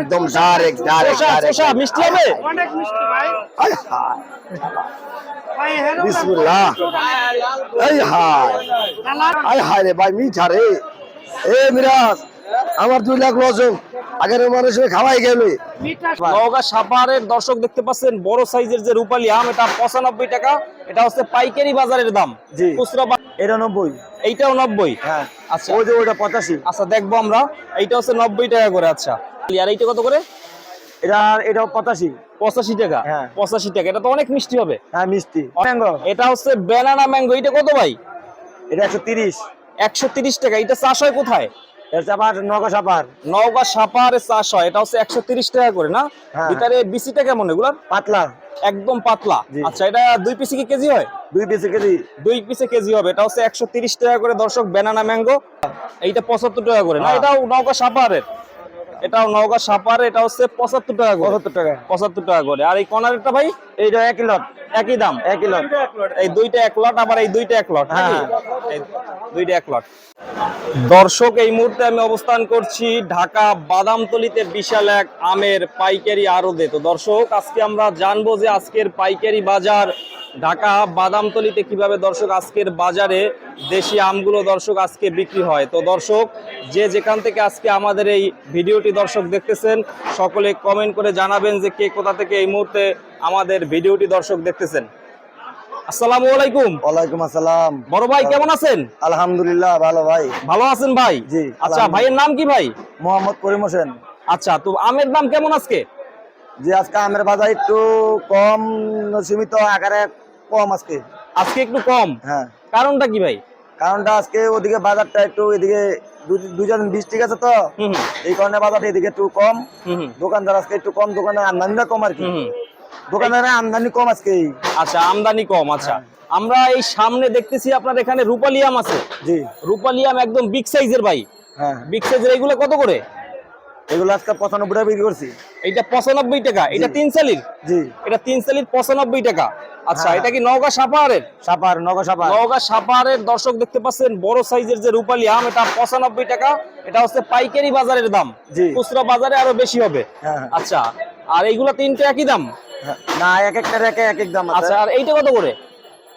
একদম direct direct চোষা মিষ্টি হবে? অনেক মিষ্টি ভাই। ভাই হেরো বিসমিল্লাহ। এই হায় আয় হায় রে ভাই মিঠা রে। এ মিরাজ আমার দুই লাখ লজম আগের মানুষের খাওয়াই গেলে। মিঠা নওগাঁ সাপারের দর্শক দেখতে পাচ্ছেন বড় সাইজের যে রূপালী আম এটা পঁচানব্বই টাকা। এটা হচ্ছে পাইকারি বাজারের দাম। জি। খুচরা এটা নব্বই। এইটাও নব্বই? হ্যাঁ। আচ্ছা। ওই যে ওইটা পঁচাশি। আচ্ছা দেখব আমরা। এইটা হচ্ছে নব্বই টাকা করে আচ্ছা। আর এইটা কত করে? এটা এটাও পঁচাশি। পঁচাশি টাকা? হ্যাঁ। পঁচাশি টাকা। এটা তো অনেক মিষ্টি হবে। হ্যাঁ মিষ্টি। ম্যাঙ্গো। এটা হচ্ছে ব্যানানা ম্যাঙ্গো এটা কত ভাই? এটা একশো তিরিশ। একশো তিরিশ টাকা। এটা চাষ হয় কোথায়? নগা সাপারে। চাষ হয়। এটা হচ্ছে একশো তিরিশ টাকা করে না? হ্যাঁ। ভিতরে বিসিটা কেমন এগুলার? পাতলা। একদম পাতলা। আচ্ছা এটা দুই পিসি কি কেজি হয়? দুই পিসে কেজি। দুই পিসে কেজি হবে। এটা হচ্ছে একশো তিরিশ টাকা করে দর্শক ব্যানানা ম্যাঙ্গো এইটা পঁচাত্তর টাকা করে না? হ্যাঁ। এটাও নওগাঁ সাপারের। এটাও নওগাঁ সাপার এটা হচ্ছে পঁচাত্তর টাকা পঁচাত্তর টাকা পঁচাত্তর টাকা করে। আর এই কর্নারেরটা ভাই? এইটা একই লট একই দাম একই লট। এই দুইটা এক লট আবার এই দুইটা এক লট হ্যাঁ। দুইটা এক লট। দর্শক এই মুহূর্তে আমি অবস্থান করছি ঢাকা বাদামতলিতে বিশাল এক আমের পাইকারি আড়তে। তো দর্শক আজকে আমরা জানব যে আজকের পাইকারি বাজার ঢাকা বাদামতলিতে কীভাবে দর্শক আজকের বাজারে দেশি আমগুলো দর্শক আজকে বিক্রি হয়। তো দর্শক যে যেখান থেকে আজকে আমাদের এই ভিডিওটি দর্শক দেখতেছেন সকলে কমেন্ট করে জানাবেন যে কে কোথা থেকে এই মুহূর্তে আমাদের ভিডিওটি দর্শক দেখতেছেন। আসসালামু আলাইকুম। ওয়ালাইকুম আসসালাম। বড় ভাই কেমন আছেন? আলহামদুলিল্লাহ ভালো ভাই। ভালো আছেন ভাই? জি, আচ্ছা ভাইয়ের নাম কি ভাই? মোহাম্মদ করিম হোসেন। আচ্ছা তো আমের দাম কেমন আজকে? যে আজকে আমের বাজার একটু কম সীমিত আকারে কম আজকে। আজকে একটু কম? হ্যাঁ। কারণটা কি ভাই? কারণটা আজকে ওদিকে বাজারটা একটু এদিকে দুজন বৃষ্টি গেছে তো। হুম হুম, এই কারণে বাজারটা এদিকে একটু কম। দোকানদার আজকে একটু কম দোকানে আমদানিটা কম আর কি। দোকানদারের আমদানি কম আজকে আচ্ছা আমদানি কম আচ্ছা। আমরা এই সামনে দেখতেছি আপনার এখানে রূপালি আম আছে। জি। রূপালি আম একদম বিগ সাইজের ভাই। হ্যাঁ। বিগ সাইজের এইগুলো কত করে? এগুলো আজকে পঁচানব্বই টাকা বিক্রি করছি। এইটা পঁচানব্বই টাকা। এটা। তিন সালির জি। এটা তিন সালির পঁচানব্বই টাকা। আচ্ছা হ্যাঁ। এটা কি নওগাঁ সাপাহারের? সাপার নগর সাপার নওগাঁ সাপাহারের দর্শক দেখতে পাচ্ছেন বড় সাইজের যে রূপালি আম এটা পঁচানব্বই টাকা। এটা হচ্ছে পাইকারি বাজারের দাম। খুচরা বাজারে আরও বেশি হবে। হ্যাঁ। আচ্ছা আর এইগুলো তিনটে একই দাম? হ্যাঁ। না এক একটা রেখে এক এক দাম আচ্ছা আর এইটা কত করে?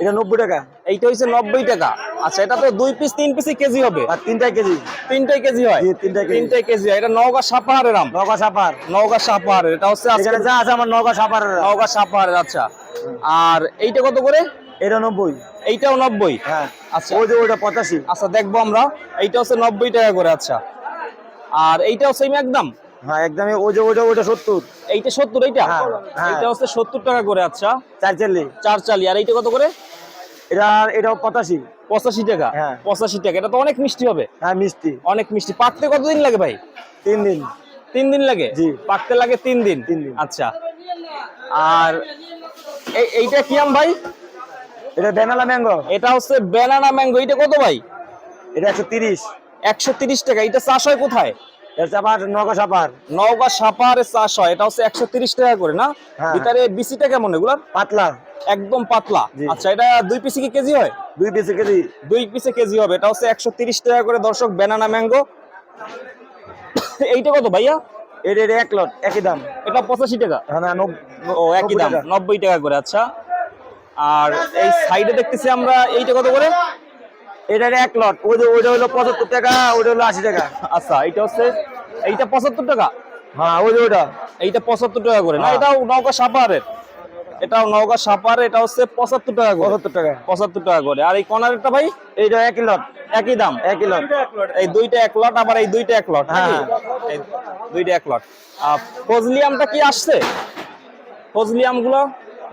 এটা নব্বই টাকা। এইটা হচ্ছে নব্বই টাকা। আচ্ছা এটা তো দুই পিস তিন পিসই কেজি হবে? আর তিনটাই কেজি। তিনটাই কেজি হয়? তিনটাই কেজি। তিনটাই কেজি হয়। এটা নওগাঁ সাপাহারের আম। নগর সাপার নওগাঁ সাপাহারের। এটা হচ্ছে আজকে যা আছে আমার নগর সাপার নওগাঁ সাপাহারের আচ্ছা। আর এইটা কত করে? এটা নব্বই। এইটাও নব্বই? হ্যাঁ। আচ্ছা। ওই যে ওইটা পঁচাশি। আচ্ছা দেখব আমরা। এইটা হচ্ছে নব্বই টাকা করে আচ্ছা। আর এইটাও সেম একদম? হ্যাঁ একদমই ওই যে ওইটা ওইটা সত্তর। এইটা সত্তর এইটা? হ্যাঁ, হ্যাঁ। এইটা হচ্ছে সত্তর টাকা করে আচ্ছা। চার চাল্লি চার চালি আর এইটা কত করে? এটা এটাও পঁচাশি। পঁচাশি টাকা। হ্যাঁ। পঁচাশি টাকা এটা তো অনেক মিষ্টি হবে। হ্যাঁ মিষ্টি। অনেক মিষ্টি। পাকতে কতদিন লাগে ভাই? তিন দিন। তিন দিন লাগে? জি। পাকতে লাগে তিন দিন? তিন দিন। আচ্ছা। আর এই এইটা কি আম ভাই? এটা বেনালা ম্যাঙ্গো। এটা হচ্ছে ব্যানানা ম্যাঙ্গো। এটা কত ভাই? এটা একশো তিরিশ। একশো তিরিশ টাকা। এটা চাষ হয় কোথায়? এর সাপার চাষ হয়। এটা হচ্ছে একশো তিরিশ টাকা করে না? হ্যাঁ। ভিতরে বিসিটা কেমন এগুলার? পাতলা। একদম পাতলা। আচ্ছা এটা দুই পিসি কি কেজি হয়? দুই পিসে কেজি। দুই পিসে কেজি হবে। এটা হচ্ছে একশো টাকা করে দর্শক ব্যানানা ম্যাঙ্গো এইটা কত ভাইয়া? এটা এটা এক লট একই দাম। এটা পঁচাশি টাকা। হ্যাঁ না, ও একই দাম। নব্বই টাকা করে আচ্ছা। আর এই সাইডে দেখতেছি আমরা এইটা কত করে? এটা এটা এক লট ওই যে ওইটা হলো পঁচাত্তর টাকা ওইটা হলো আশি টাকা। আচ্ছা এইটা হচ্ছে এইটা পঁচাত্তর টাকা? হ্যাঁ ওই যে ওইটা। এইটা পঁচাত্তর টাকা করে। না হ্যাঁ। এটাও নৌকা সাপারের এটাও নৌকা সাপার এটা হচ্ছে পঁচাত্তর টাকা পঁচাত্তর টাকা। পঁচাত্তর টাকা করে। আর এই কর্নারেরটা ভাই? এইটা একই লট একই দাম? একই লট এই দুইটা এক লট আবার এই দুইটা এক লট হ্যাঁ। এই দুইটা এক লট আর ফজলি আমটা কি আসছে? ফজলি আমগুলো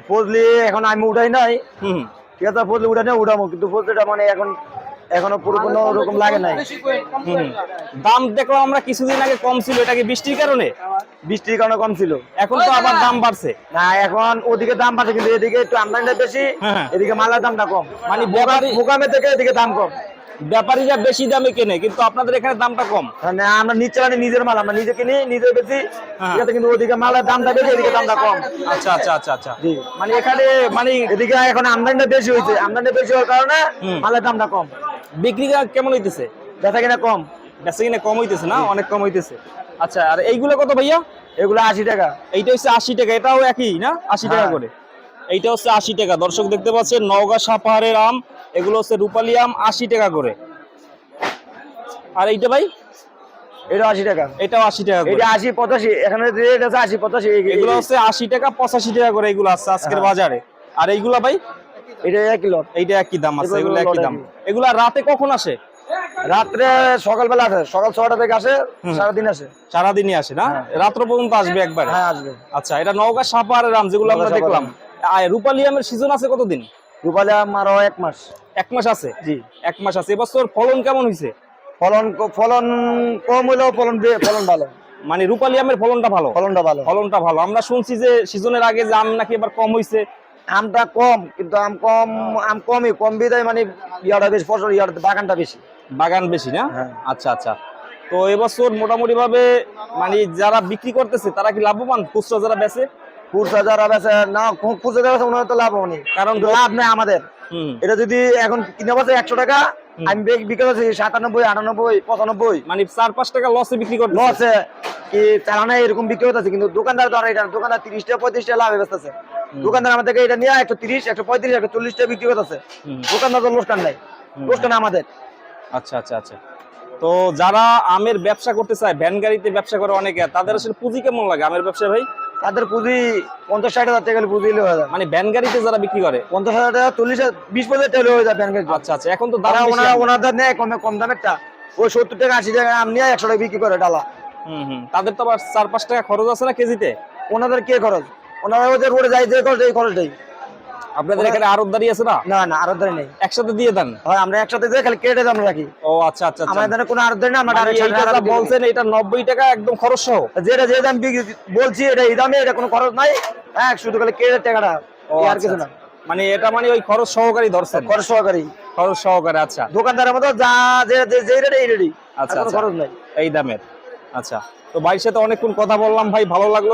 ফজলি এখন আমি উঠাই নাই। হুম। ঠিক আছে ফজলি উঠাই নাই উঠাবো কিন্তু ফজলিটা মানে এখন এখনও পুরোপুরি ওরকম লাগে নাই। দাম দেখলাম আমরা কিছুদিন আগে কম ছিল এটা কি বৃষ্টির কারণে? বৃষ্টির কারণে কম ছিল। এখন তো আবার দাম বাড়ছে। না এখন ওদিকে দাম বাড়ছে কিন্তু এদিকে একটু আমদানিটা বেশি হ্যাঁ। এদিকে মালার দামটা কম। মানে মোকামে থেকে এদিকে দাম কম। ব্যাপারীরা বেশি দামে কেনে কিন্তু আপনাদের এখানে দামটা কম। মানে আমরা নিচে মানে নিজের মাল আমরা নিজে কিনি নিজে বেশি হ্যাঁ। কিন্তু ওদিকে মালের দামটা বেশি এদিকে দামটা কম। আচ্ছা আচ্ছা আচ্ছা আচ্ছা। জি। মানে এখানে মানে এদিকে এখন আমদানিটা বেশি হয়েছে। আমদানিটা বেশি হওয়ার কারণে মালের দামটা কম। বিক্রি কেমন হইতেছে? বেচা কিনা কম? বেচা কিনা কম হইতেছে না? অনেক কম হইতেছে। আচ্ছা আর এইগুলো কত ভাইয়া? এগুলো আশি টাকা। এইটা হচ্ছে আশি টাকা এটাও একই না? আশি টাকা হ্যাঁ। করে। এইটা হচ্ছে আশি টাকা। দর্শক দেখতে পাচ্ছেন নওগাঁ সাপাহারের আম এগুলো হচ্ছে রূপালী আম আশি টাকা করে। আর এইটা ভাই? এটা আশি টাকা। এটাও আশি টাকা এটা আশি পঁচাশি এখানে রেট আছে আশি পঁচাশি এগুলো হচ্ছে আশি টাকা পঁচাশি টাকা করে এগুলো আছে আজকের হ্যাঁ। বাজারে। আর এইগুলা ভাই? এটা এক কিলো এইটা একই দাম আছে এগুলো একই দাম। একই। এগুলা রাতে কখন আসে? রাত্রে সকালবেলা আসে সকাল ছটা থেকে আসে সারাদিন আসে। সারাদিনই আসে না? হ্যাঁ। রাত্র পর্যন্ত আসবে একবার? হ্যাঁ আসবে। আচ্ছা এটা নওগাঁ আম যেগুলো আমরা দেখলাম। সিজন আছে কতদিন? আরও এক মাস। এক মাস আছে? জি। এক মাস আছে। এবছর ফলন কেমন হয়েছে ফলন ফলন কম হলেও ফলন ফলন ভালো। মানে রূপালী আমের ফলনটা ভালো? ফলনটা ভালো। ফলনটা ভালো। আমরা শুনছি যে সিজনের আগে যে আম নাকি এবার কম হয়েছে আমটা কম কিন্তু আম কম আম কমই কম বিদায় মানে ইয়াটা বেশি ফসল ইয়াটা বাগানটা বেশি। বাগান বেশি না? হ্যাঁ। আচ্ছা আচ্ছা। তো এবছর মোটামুটি ভাবে মানে যারা বিক্রি করতেছে তারা কি লাভবান? খুচরা যারা বেচে? খুচরা যারা বেচে না খুচরা যারা বেচে ওনার তো লাভ হয়নি কারণ লাভ নেই আমাদের। এটা যদি এখন কিনে বসে একশো টাকা। আমি বিক- বিক্রি করছি সাতানব্বই আটানব্বই পঁচানব্বই। মানে চার পাঁচ টাকা লসে বিক্রি করতে লসে কি চালানে এরকম বিক্রি হতেছে কিন্তু দোকানদার তো আর এটা। দোকানদার তিরিশ টাকা পঁয়ত্রিশ টাকা লাভে বেচতেছে। দোকানদার আমাদের থেকে এটা নিয়ে একশো তিরিশ একশো পঁয়ত্রিশ একশো চল্লিশ টাকা বিক্রি করতেছে। দোকানদার তো লোকসান নাই। লোকসান আমাদের। আচ্ছা আচ্ছা আচ্ছা। তো যারা আমের ব্যবসা করতে চায় ভ্যান গাড়িতে ব্যবসা করে অনেকে তাদের আসলে পুঁজি কেমন লাগে আমের ব্যবসা ভাই? তাদের পুঁজি পঞ্চাশ ষাট হাজার টাকা পুঁজি হলে হয়ে যায়। মানে ভ্যান গাড়িতে যারা বিক্রি করে? পঞ্চাশ হাজার টাকা চল্লিশ বিশ পঁচিশ টাকা হয়ে যায় ব্যাংকের আচ্ছা আচ্ছা এখন তো তারা ওনারা ওনাদের নেয় কমে কম দামেরটা ওই সত্তর টাকা আশি টাকা আম নিয়ে একশো টাকা বিক্রি করে ডালা। হুম হুম। তাদের তো আবার চার পাঁচ টাকা খরচ আছে না কেজিতে? ওনাদের কে খরচ? ওনারা ওদের রোডে যায় যে খরচ এই খরচটাই আপনাদের এখানে আরতদারি আছে না? না না আরদারি নেই। একসাথে দিয়ে দেন? হয় আমরা একসাথে দিয়ে খালি কেটে দাম রাখি ও আচ্ছা আচ্ছা আচ্ছা। আমাদের এখানে কোনো আরদারি না আমরা মানে বলছেন এটা নব্বই টাকা একদম খরচ সহ? যেটা যে দাম বলছি এটা এই দামে এটা কোনো খরচ নাই। হ্যাঁ শুধু খালি কেটে টাকাটা আর কিছু না। মানে এটা মানে ওই খরচ সহকারী ধরছেন? খরচ সহকারী খরচ সহকারে আচ্ছা। দোকানদারের মতো যা যে যে- রেটে এই আচ্ছা, আচ্ছা। খরচ নাই। এই দামের। আচ্ছা। তো ভাইয়ের সাথে অনেকক্ষণ কথা বললাম ভাই ভালো লাগল?